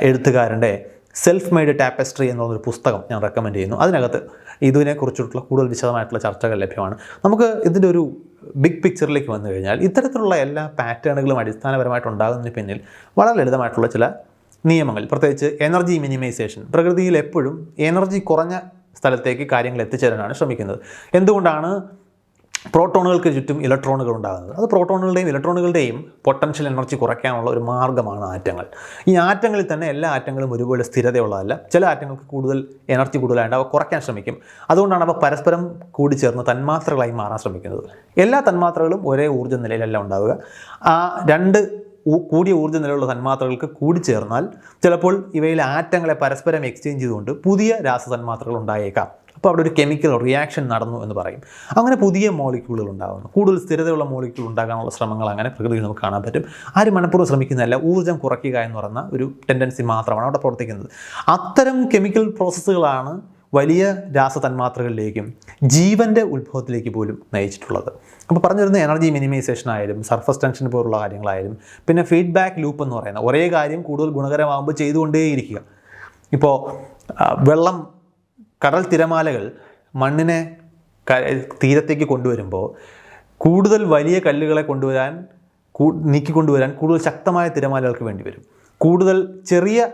എഴുത്തുകാരന്റെ സെൽഫ് മെയ്ഡ് ടാപ്പസ്ട്രി എന്നൊരു പുസ്തകം ഞാൻ റെക്കമെൻഡ് ചെയ്യുന്നു. അതിനകത്ത് ഇതിനെക്കുറിച്ചിട്ടുള്ള കൂടുതൽ വിശദമായിട്ടുള്ള ചർച്ചകൾ ലഭ്യമാണ്. നമുക്ക് ഇതിന്റെ ഒരു ബിഗ് പിക്ചറിലേക്ക് വന്നു കഴിഞ്ഞാൽ ഇത്തരത്തിലുള്ള എല്ലാ പാറ്റേണുകളും അടിസ്ഥാനപരമായിട്ട് ഉണ്ടാകുന്നതിന് പിന്നിൽ വളരെ ലളിതമായിട്ടുള്ള ചില നിയമങ്ങൾ. പ്രത്യേകിച്ച് എനർജി മിനിമൈസേഷൻ പ്രകൃതിയിൽ എപ്പോഴും എനർജി കുറഞ്ഞ സ്ഥലത്തേക്ക് കാര്യങ്ങൾ എത്തിച്ചേരാനാണ് ശ്രമിക്കുന്നത്. എന്തുകൊണ്ടാണ് പ്രോട്ടോണുകൾക്ക് ചുറ്റും ഇലക്ട്രോണുകൾ ഉണ്ടാകുന്നത്? അത് പ്രോട്ടോണുകളുടെയും ഇലക്ട്രോണുകളുടെയും പൊട്ടൻഷ്യൽ എനർജി കുറയ്ക്കാനുള്ള ഒരു മാർഗമാണ് ആറ്റങ്ങൾ. ഈ ആറ്റങ്ങളിൽ തന്നെ എല്ലാ ആറ്റങ്ങളും ഒരുപോലെ സ്ഥിരതയുള്ളതല്ല. ചില ആറ്റങ്ങൾക്ക് കൂടുതൽ എനർജി കൂടുതലായിട്ട് അവ കുറയ്ക്കാൻ ശ്രമിക്കും. അതുകൊണ്ടാണ് അവ പരസ്പരം കൂടി ചേർന്ന് തന്മാത്രകളായി മാറാൻ ശ്രമിക്കുന്നത്. എല്ലാ തന്മാത്രകളും ഒരേ ഊർജ നിലയിലല്ല ഉണ്ടാവുക. ആ രണ്ട് കൂടിയ ഊർജ നിലയുള്ള തന്മാത്രകൾക്ക് കൂടിച്ചേർന്നാൽ ചിലപ്പോൾ ഇവയിലെ ആറ്റങ്ങളെ പരസ്പരം എക്സ്ചേഞ്ച് ചെയ്തുകൊണ്ട് പുതിയ രാസതന്മാത്രകൾ ഉണ്ടായേക്കാം. അപ്പോൾ അവിടെ ഒരു കെമിക്കൽ റിയാക്ഷൻ നടന്നു എന്ന് പറയും. അങ്ങനെ പുതിയ മോളിക്യൂളുകൾ ഉണ്ടാകുന്നു കൂടുതൽ സ്ഥിരതയുള്ള മോളിക്യൂൾ ഉണ്ടാകാനുള്ള ശ്രമങ്ങൾ അങ്ങനെ പ്രകൃതിയിൽ നമുക്ക് കാണാൻ പറ്റും. ആരും മനഃപൂർവം ശ്രമിക്കുന്നതല്ല ഊർജം കുറയ്ക്കുക എന്ന് പറയുന്ന ഒരു ടെൻഡൻസി മാത്രമാണ് അവിടെ പ്രവർത്തിക്കുന്നത്. അത്തരം കെമിക്കൽ പ്രോസസ്സുകളാണ് വലിയ രാസതന്മാത്രകളിലേക്കും ജീവന്റെ ഉത്ഭവത്തിലേക്ക് പോലും നയിച്ചിട്ടുള്ളത്. അപ്പോൾ പറഞ്ഞു വരുന്ന എനർജി മിനിമൈസേഷൻ ആയാലും സർഫസ് ടെൻഷൻ പോലുള്ള കാര്യങ്ങളായാലും പിന്നെ ഫീഡ്ബാക്ക് ലൂപ്പ് എന്ന് പറയുന്ന ഒരേ കാര്യം കൂടുതൽ ഗുണകരമാകുമ്പോൾ ചെയ്തുകൊണ്ടേയിരിക്കുക. ഇപ്പോൾ വെള്ളം കടൽ തിരമാലകൾ മണ്ണിനെ തീരത്തേക്ക് കൊണ്ടുവരുമ്പോൾ കൂടുതൽ വലിയ കല്ലുകളെ കൊണ്ടുവരാൻ നീക്കിക്കൊണ്ടുവരാൻ കൂടുതൽ ശക്തമായ തിരമാലകൾക്ക് വേണ്ടി വരും കൂടുതൽ ചെറിയ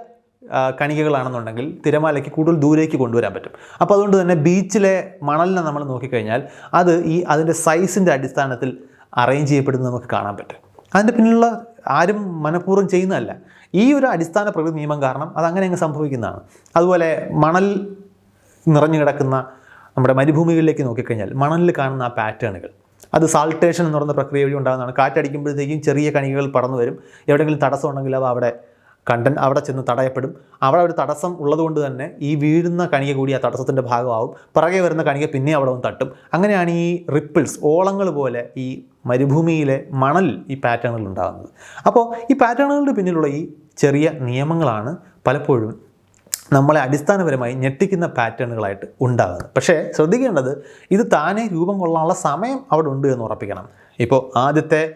കണികകളാണെന്നുണ്ടെങ്കിൽ തിരമാലയ്ക്ക് കൂടുതൽ ദൂരേക്ക് കൊണ്ടുവരാൻ പറ്റും. അപ്പോൾ അതുകൊണ്ട് തന്നെ ബീച്ചിലെ മണലിനെ നമ്മൾ നോക്കിക്കഴിഞ്ഞാൽ അത് ഈ അതിന്റെ സൈസിന്റെ അടിസ്ഥാനത്തിൽ അറേഞ്ച് ചെയ്യപ്പെടുന്നത് നമുക്ക് കാണാൻ പറ്റും. അതിന്റെ പിന്നിലുള്ള ആരും മനഃപൂർവം ചെയ്യുന്നതല്ല. ഈ ഒരു അടിസ്ഥാന പ്രകൃതി നിയമം കാരണം അത് അങ്ങനെ അങ്ങ് സംഭവിക്കുന്നതാണ്. അതുപോലെ മണൽ നിറഞ്ഞു കിടക്കുന്ന നമ്മുടെ മരുഭൂമികളിലേക്ക് നോക്കിക്കഴിഞ്ഞാൽ മണലിൽ കാണുന്ന ആ പാറ്റേണുകൾ അത് സാൾട്ടേഷൻ എന്ന് പറയുന്ന പ്രക്രിയ വഴി ഉണ്ടാകുന്നതാണ്. കാറ്റടിക്കുമ്പോഴത്തേക്കും ചെറിയ കണികകൾ പറന്നു വരും. എവിടെയെങ്കിലും തടസ്സമുണ്ടെങ്കിൽ അവ അവിടെ കണ്ടൻ അവിടെ ചെന്ന് തടയപ്പെടും. അവിടെ ഒരു തടസ്സം ഉള്ളതുകൊണ്ട് തന്നെ ഈ വീഴുന്ന കണിക കൂടി ആ തടസ്സത്തിന്റെ ഭാഗമാവും. പിറകെ വരുന്ന കണിക പിന്നെ അവിടെ ഒന്ന് തട്ടും. അങ്ങനെയാണ് ഈ റിപ്പിൾസ് ഓളങ്ങൾ പോലെ ഈ മരുഭൂമിയിലെ മണൽ ഈ പാറ്റേണുകൾ ഉണ്ടാകുന്നത്. അപ്പോൾ ഈ പാറ്റേണുകളുടെ പിന്നിലുള്ള ഈ ചെറിയ നിയമങ്ങളാണ് പലപ്പോഴും നമ്മളെ അടിസ്ഥാനപരമായി ഞെട്ടിക്കുന്ന പാറ്റേണുകളായിട്ട് ഉണ്ടാകുന്നത്. പക്ഷേ ശ്രദ്ധിക്കേണ്ടത് ഇത് താനേ രൂപം കൊള്ളാനുള്ള സമയം അവിടെ ഉണ്ട് എന്ന് ഉറപ്പിക്കണം. ഇപ്പോൾ ആദ്യത്തെ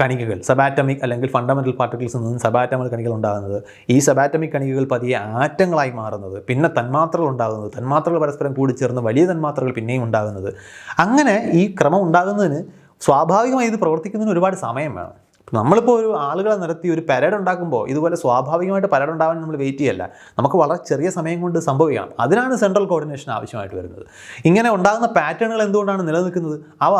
കണികകൾ സബാറ്റമിക് അല്ലെങ്കിൽ ഫണ്ടമെന്റൽ പാർട്ടിക്കിൾസിൽ നിന്ന് സബാറ്റമിക് കണികൾ ഉണ്ടാകുന്നത്. ഈ സബാറ്റമിക് കണികകൾ പതിയെ ആറ്റങ്ങളായി മാറുന്നത് പിന്നെ തന്മാത്രകൾ ഉണ്ടാകുന്നത് തന്മാത്രകൾ പരസ്പരം കൂടിച്ചേർന്ന് വലിയ തന്മാത്രകൾ പിന്നെയും ഉണ്ടാകുന്നത്. അങ്ങനെ ഈ ക്രമം ഉണ്ടാകുന്നതിന് സ്വാഭാവികമായി ഇത് പ്രവർത്തിക്കുന്നതിന് ഒരുപാട് സമയം വേണം. നമ്മളിപ്പോൾ ഒരു ആളുകളെ നിരത്തി ഒരു പരേഡ് ഉണ്ടാക്കുമ്പോൾ ഇതുപോലെ സ്വാഭാവികമായിട്ട് പരേഡ് ഉണ്ടാവാൻ നമ്മൾ വെയിറ്റ് ചെയ്യല്ല. നമുക്ക് വളരെ ചെറിയ സമയം കൊണ്ട് സംഭവിക്കണം. അതിനാണ് സെൻട്രൽ കോർഡിനേഷൻ ആവശ്യമായിട്ട് വരുന്നത്. ഇങ്ങനെ ഉണ്ടാകുന്ന പാറ്റേണുകൾ എന്തുകൊണ്ടാണ് നിലനിൽക്കുന്നത്? അവ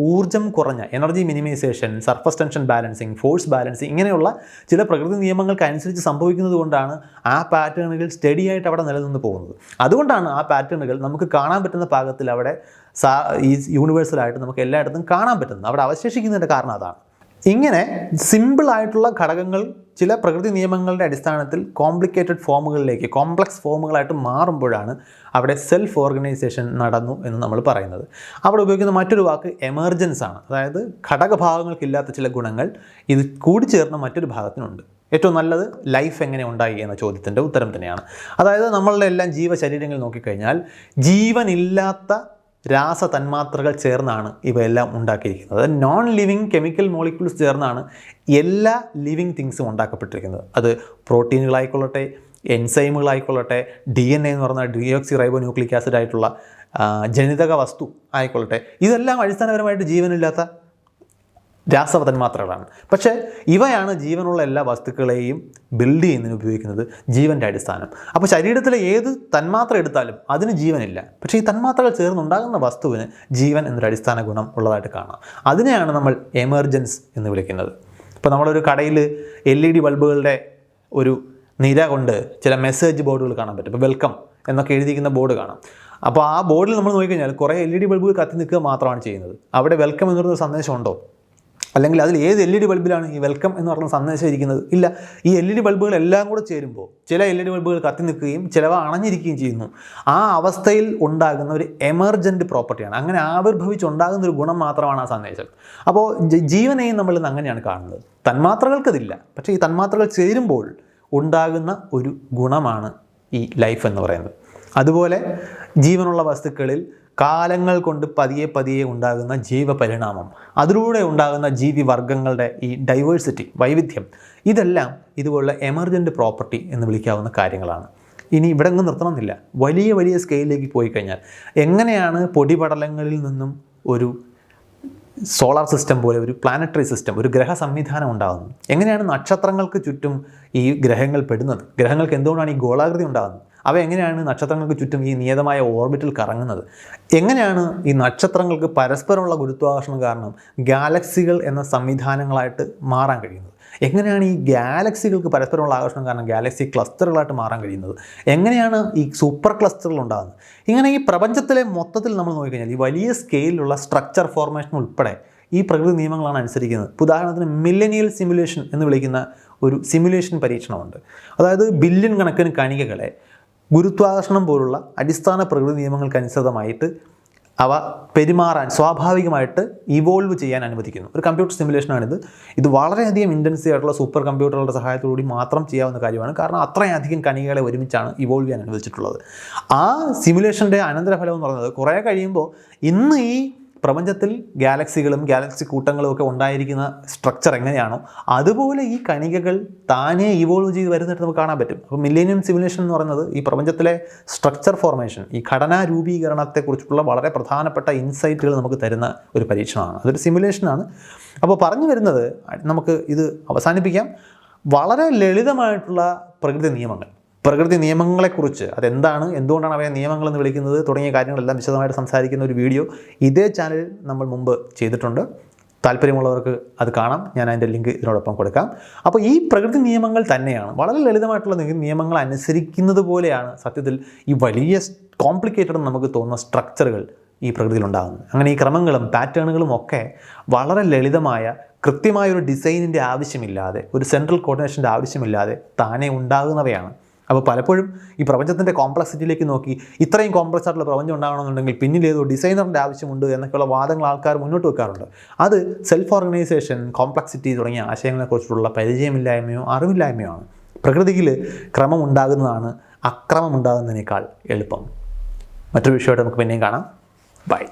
ഊർജം കുറഞ്ഞ energy minimisation surface tension balancing force balancing ഇങ്ങനെയുള്ള ചില പ്രകൃതി നിയമങ്ങൾക്ക് അനുസരിച്ച് സംഭവിക്കുന്നത് കൊണ്ടാണ് ആ പാറ്റേണുകൾ സ്റ്റഡി ആയിട്ട് അവിടെ നിലനിന്ന് പോകുന്നത്. അതുകൊണ്ടാണ് ആ പാറ്റേണുകൾ നമുക്ക് കാണാൻ പറ്റുന്ന പാകത്തിൽ അവിടെ ഈ യൂണിവേഴ്സലായിട്ട് നമുക്ക് എല്ലായിടത്തും കാണാൻ പറ്റുന്നത്. അവിടെ അവശേഷിക്കുന്നതിന്റെ കാരണം അതാണ്. ഇങ്ങനെ സിമ്പിളായിട്ടുള്ള ഘടകങ്ങൾ ചില പ്രകൃതി നിയമങ്ങളുടെ അടിസ്ഥാനത്തിൽ കോംപ്ലിക്കേറ്റഡ് ഫോമുകളിലേക്ക് കോംപ്ലക്സ് ഫോമുകളായിട്ട് മാറുമ്പോഴാണ് അവിടെ സെൽഫ് ഓർഗനൈസേഷൻ നടന്നു എന്ന് നമ്മൾ പറയുന്നത്. അവിടെ ഉപയോഗിക്കുന്ന മറ്റൊരു വാക്ക് എമർജൻസ് ആണ്. അതായത് ഘടകഭാഗങ്ങൾക്കില്ലാത്ത ചില ഗുണങ്ങൾ ഇത് കൂടിച്ചേർന്ന മറ്റൊരു ഭാഗത്തിനുണ്ട്. ഏറ്റവും നല്ലത് ലൈഫ് എങ്ങനെ ഉണ്ടായി എന്ന ചോദ്യത്തിന്റെ ഉത്തരം തന്നെയാണ്. അതായത് നമ്മളുടെ എല്ലാം ജീവശരീരങ്ങൾ നോക്കിക്കഴിഞ്ഞാൽ ജീവനില്ലാത്ത രാസ തന്മാത്രകൾ ചേർന്നാണ് ഇവയെല്ലാം ഉണ്ടാക്കിയിരിക്കുന്നത്. നോൺ ലിവിങ് കെമിക്കൽ മോളിക്യൂൾസ് ചേർന്നാണ് എല്ലാ ലിവിങ് തിങ്സും ഉണ്ടാക്കപ്പെട്ടിരിക്കുന്നത്. അത് പ്രോട്ടീനുകളായിക്കൊള്ളട്ടെ എൻസൈമുകളായിക്കൊള്ളട്ടെ ഡി എൻ എ എന്ന് പറഞ്ഞ ഡിയോക്സി റൈബോ ന്യൂക്ലിക് ആസിഡ് ആയിട്ടുള്ള ജനിതക വസ്തു ആയിക്കൊള്ളട്ടെ ഇതെല്ലാം അടിസ്ഥാനപരമായിട്ട് ജീവനില്ലാത്ത രാസതന്മാത്രകളാണ് പക്ഷേ ഇവയാണ് ജീവനുള്ള എല്ലാ വസ്തുക്കളെയും ബിൽഡ് ചെയ്യുന്നതിന് ഉപയോഗിക്കുന്നത് ജീവന്റെ അടിസ്ഥാനം. അപ്പോൾ ശരീരത്തിലെ ഏത് തന്മാത്ര എടുത്താലും അതിന് ജീവനില്ല. പക്ഷേ ഈ തന്മാത്രകൾ ചേർന്നുണ്ടാകുന്ന വസ്തുവിന് ജീവൻ എന്നൊരു അടിസ്ഥാന ഗുണം ഉള്ളതായിട്ട് കാണാം. അതിനെയാണ് നമ്മൾ എമർജൻസ് എന്ന് വിളിക്കുന്നത്. ഇപ്പോൾ നമ്മളൊരു കടയിൽ എൽ ഇ ഡി ബൾബുകളുടെ ഒരു നിര കൊണ്ട് ചില മെസ്സേജ് ബോർഡുകൾ കാണാൻ പറ്റും. ഇപ്പോൾ വെൽക്കം എന്നൊക്കെ എഴുതിയിരിക്കുന്ന ബോർഡ് കാണാം. അപ്പോൾ ആ ബോർഡിൽ നമ്മൾ നോക്കിക്കഴിഞ്ഞാൽ കുറേ എൽ ഇ ഡി ബൾബുകൾ കത്തി നിൽക്കുക മാത്രമാണ് ചെയ്യുന്നത്. അവിടെ വെൽക്കം എന്നൊരു പറയുന്ന സന്ദേശം ഉണ്ടോ? അല്ലെങ്കിൽ അതിൽ ഏത് എൽ ഇ ഡി ബൾബിലാണ് ഈ വെൽക്കം എന്ന് പറഞ്ഞ സന്ദേശം ഇരിക്കുന്നത് ഇല്ല. ഈ എൽ ഇ ഡി ബൾബുകൾ എല്ലാം കൂടെ ചേരുമ്പോൾ ചില എൽ ഇ ഡി ബൾബുകൾ കത്തി നിൽക്കുകയും ചിലവ അണഞ്ഞിരിക്കുകയും ചെയ്യുന്നു. ആ അവസ്ഥയിൽ ഉണ്ടാകുന്ന ഒരു എമർജന്റ് പ്രോപ്പർട്ടിയാണ് അങ്ങനെ ആവിർഭവിച്ചുണ്ടാകുന്ന ഒരു ഗുണം മാത്രമാണ് ആ സന്ദേശം. അപ്പോൾ ജീവനെയും നമ്മൾ ഇന്ന് അങ്ങനെയാണ് കാണുന്നത്. തന്മാത്രകൾക്കതില്ല. പക്ഷേ ഈ തന്മാത്രകൾ ചേരുമ്പോൾ ഉണ്ടാകുന്ന ഒരു ഗുണമാണ് ഈ ലൈഫ് എന്ന് പറയുന്നത്. അതുപോലെ ജീവനുള്ള വസ്തുക്കളിൽ കാലങ്ങൾ കൊണ്ട് പതിയെ പതിയെ ഉണ്ടാകുന്ന ജീവപരിണാമം. അതിലൂടെ ഉണ്ടാകുന്ന ജീവി വർഗങ്ങളുടെ ഈ ഡൈവേഴ്സിറ്റി വൈവിധ്യം ഇതെല്ലാം ഇതുപോലുള്ള എമർജന്റ് പ്രോപ്പർട്ടി എന്ന് വിളിക്കാവുന്ന കാര്യങ്ങളാണ്. ഇനി ഇവിടെ നിന്ന് നിർത്തണമെന്നില്ല. വലിയ വലിയ സ്കെയിലിലേക്ക് പോയി കഴിഞ്ഞാൽ എങ്ങനെയാണ് പൊടിപടലങ്ങളിൽ നിന്നും ഒരു സോളാർ സിസ്റ്റം പോലെ ഒരു പ്ലാനറ്ററി സിസ്റ്റം ഒരു ഗ്രഹ സംവിധാനം ഉണ്ടാകുന്നത്? എങ്ങനെയാണ് നക്ഷത്രങ്ങൾക്ക് ചുറ്റും ഈ ഗ്രഹങ്ങൾ പെടുന്നത്? ഗ്രഹങ്ങൾക്ക് എന്തുകൊണ്ടാണ് ഈ ഗോളാകൃതി ഉണ്ടാകുന്നത്? അവ എങ്ങനെയാണ് നക്ഷത്രങ്ങൾക്ക് ചുറ്റും ഈ നിയതമായ ഓർബിറ്റിൽ കറങ്ങുന്നത്? എങ്ങനെയാണ് ഈ നക്ഷത്രങ്ങൾക്ക് പരസ്പരമുള്ള ഗുരുത്വാകർഷണം കാരണം ഗാലക്സികൾ എന്ന സംവിധാനങ്ങളായിട്ട് മാറാൻ കഴിയുന്നത്? എങ്ങനെയാണ് ഈ ഗാലക്സികൾക്ക് പരസ്പരമുള്ള ആകർഷണം കാരണം ഗാലക്സി ക്ലസ്റ്ററുകളായിട്ട് മാറാൻ കഴിയുന്നത്? എങ്ങനെയാണ് ഈ സൂപ്പർ ക്ലസ്റ്ററുകൾ ഉണ്ടാകുന്നത്? ഇങ്ങനെ ഈ പ്രപഞ്ചത്തിലെ മൊത്തത്തിൽ നമ്മൾ നോക്കിക്കഴിഞ്ഞാൽ ഈ വലിയ സ്കെയിലുള്ള സ്ട്രക്ചർ ഫോർമേഷൻ ഉൾപ്പെടെ ഈ പ്രകൃതി നിയമങ്ങളാണ് അനുസരിക്കുന്നത്. ഉദാഹരണത്തിന് മില്ലനിയൽ സിമുലേഷൻ എന്ന് വിളിക്കുന്ന ഒരു സിമുലേഷൻ പരീക്ഷണമുണ്ട്. അതായത് ബില്യൺ കണക്കിന് കണികകളെ ഗുരുത്വാകർഷണം പോലുള്ള അടിസ്ഥാന പ്രകൃതി നിയമങ്ങൾക്കനുസൃതമായിട്ട് അവ പെരുമാറാൻ സ്വാഭാവികമായിട്ട് ഇവോൾവ് ചെയ്യാൻ അനുവദിക്കുന്നു. ഒരു കമ്പ്യൂട്ടർ സിമുലേഷനാണിത് ഇത് വളരെയധികം ഇന്റൻസീവ് ആയിട്ടുള്ള സൂപ്പർ കമ്പ്യൂട്ടറുകളുടെ സഹായത്തോടുകൂടി മാത്രം ചെയ്യാവുന്ന കാര്യമാണ്. കാരണം അത്രയധികം കണികകളെ ഒരുമിച്ചാണ് ഇവോൾവ് ചെയ്യാൻ അനുവദിച്ചിട്ടുള്ളത്. ആ സിമുലേഷന്റെ അനന്തരഫലം എന്ന് പറയുന്നത് കുറേ കഴിയുമ്പോൾ ഇന്ന് ഈ പ്രപഞ്ചത്തിൽ ഗാലക്സികളും ഗാലക്സി കൂട്ടങ്ങളും ഒക്കെ ഉണ്ടായിരിക്കുന്ന സ്ട്രക്ചർ എങ്ങനെയാണോ അതുപോലെ ഈ കണികകൾ താനേ ഇവോൾവ് ചെയ്ത് വരുന്നിട്ട് നമുക്ക് കാണാൻ പറ്റും. അപ്പോൾ മില്ലേനിയം സിമുലേഷൻ എന്ന് പറയുന്നത് ഈ പ്രപഞ്ചത്തിലെ സ്ട്രക്ചർ ഫോർമേഷൻ ഈ ഘടനാ രൂപീകരണത്തെക്കുറിച്ചുള്ള വളരെ പ്രധാനപ്പെട്ട ഇൻസൈറ്റുകൾ നമുക്ക് തരുന്ന ഒരു പരീക്ഷണമാണ്. അതൊരു സിമുലേഷനാണ് അപ്പോൾ പറഞ്ഞു വരുന്നത് നമുക്ക് ഇത് അവസാനിപ്പിക്കാം. വളരെ ലളിതമായിട്ടുള്ള പ്രകൃതി നിയമങ്ങൾ. പ്രകൃതി നിയമങ്ങളെക്കുറിച്ച് അതെന്താണ് എന്തുകൊണ്ടാണ് അവയെ നിയമങ്ങളെന്ന് വിളിക്കുന്നത് തുടങ്ങിയ കാര്യങ്ങളെല്ലാം വിശദമായിട്ട് സംസാരിക്കുന്ന ഒരു വീഡിയോ ഇതേ ചാനലിൽ നമ്മൾ മുമ്പ് ചെയ്തിട്ടുണ്ട്. താല്പര്യമുള്ളവർക്ക് അത് കാണാം. ഞാൻ അതിന്റെ ലിങ്ക് ഇതിനോടൊപ്പം കൊടുക്കാം. അപ്പോൾ ഈ പ്രകൃതി നിയമങ്ങൾ തന്നെയാണ് വളരെ ലളിതമായിട്ടുള്ള നിയമങ്ങൾ അനുസരിക്കുന്നത് പോലെയാണ് സത്യത്തിൽ ഈ വലിയ കോംപ്ലിക്കേറ്റഡ് നമുക്ക് തോന്നുന്ന സ്ട്രക്ചറുകൾ ഈ പ്രകൃതിയിൽ ഉണ്ടാകുന്നത്. അങ്ങനെ ഈ ക്രമങ്ങളും പാറ്റേണുകളും ഒക്കെ വളരെ ലളിതമായ കൃത്യമായ ഒരു ഡിസൈനിന്റെ ആവശ്യമില്ലാതെ ഒരു സെൻട്രൽ കോർഡിനേഷന്റെ ആവശ്യമില്ലാതെ താനേ ഉണ്ടാകുന്നവയാണ് അപ്പോൾ പലപ്പോഴും ഈ പ്രപഞ്ചത്തിന്റെ കോംപ്ലക്സിറ്റിയിലേക്ക് നോക്കി ഇത്രയും കോംപ്ലക്സ് ആയിട്ടുള്ള പ്രപഞ്ചം ഉണ്ടാകണമെന്നുണ്ടെങ്കിൽ പിന്നിൽ ഏതോ ഡിസൈനറിന്റെ ആവശ്യമുണ്ട് എന്നൊക്കെയുള്ള വാദങ്ങൾ ആൾക്കാർ മുന്നോട്ട് വെക്കാറുണ്ട്. അത് സെൽഫ് ഓർഗനൈസേഷൻ കോംപ്ലക്സിറ്റി തുടങ്ങിയ ആശയങ്ങളെക്കുറിച്ചുള്ള പരിചയമില്ലായ്മയോ അറിവില്ലായ്മയോ ആണ്. പ്രകൃതിയിൽ ക്രമം ഉണ്ടാകുന്നതാണ് അക്രമം ഉണ്ടാകുന്നതിനേക്കാൾ എളുപ്പം. മറ്റൊരു വിഷയമായിട്ട് നമുക്ക് പിന്നെയും കാണാം. ബൈ